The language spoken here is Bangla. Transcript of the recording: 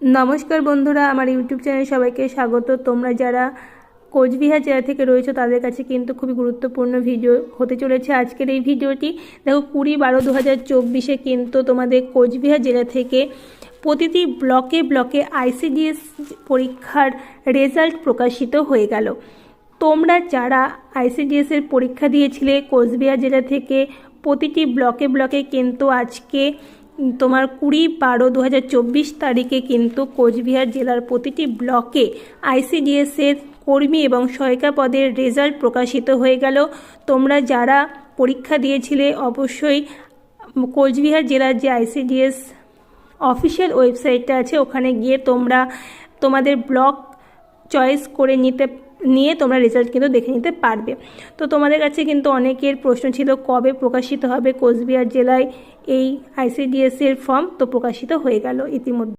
নমস্কার বন্ধুরা, আমার ইউটিউব চ্যানেলে সবাইকে স্বাগত। তোমরা যারা কোচবিহার জেলা থেকে রয়েছে, তাদের কাছে কিন্তু খুবই গুরুত্বপূর্ণ ভিডিও হতে চলেছে আজকের এই ভিডিওটি। দেখো, কুড়ি বারো দু হাজার চব্বিশে কিন্তু তোমাদের কোচবিহার জেলা থেকে প্রতিটি ব্লকে ব্লকে আইসিডিএস পরীক্ষার রেজাল্ট প্রকাশিত হয়ে গেল। তোমরা যারা আইসিডিএসের পরীক্ষা দিয়েছিলে, কোচবিহার জেলা থেকে প্রতিটি ব্লকে ব্লকে কিন্তু আজকে তোমার কুড়ি বারো দু তারিখে কিন্তু কোচবিহার জেলার প্রতিটি ব্লকে আইসিডিএসের কর্মী এবং সহায়িকা পদের রেজাল্ট প্রকাশিত হয়ে গেল। তোমরা যারা পরীক্ষা দিয়েছিলে অবশ্যই কোচবিহার জেলার যে আইসিডিএস অফিসিয়াল ওয়েবসাইটটা আছে, ওখানে গিয়ে তোমরা তোমাদের ব্লক চয়েস করে নিতে নিয়ে তোমরা রেজাল্ট কিন্তু দেখে নিতে পারবে। তো তোমাদের কাছে কিন্তু অনেকের প্রশ্ন ছিল, কবে প্রকাশিত হবে কোচবিহার জেলায় এই আইসিডিএসের ফর্ম তো প্রকাশিত হয়ে গেল ইতিমধ্যে।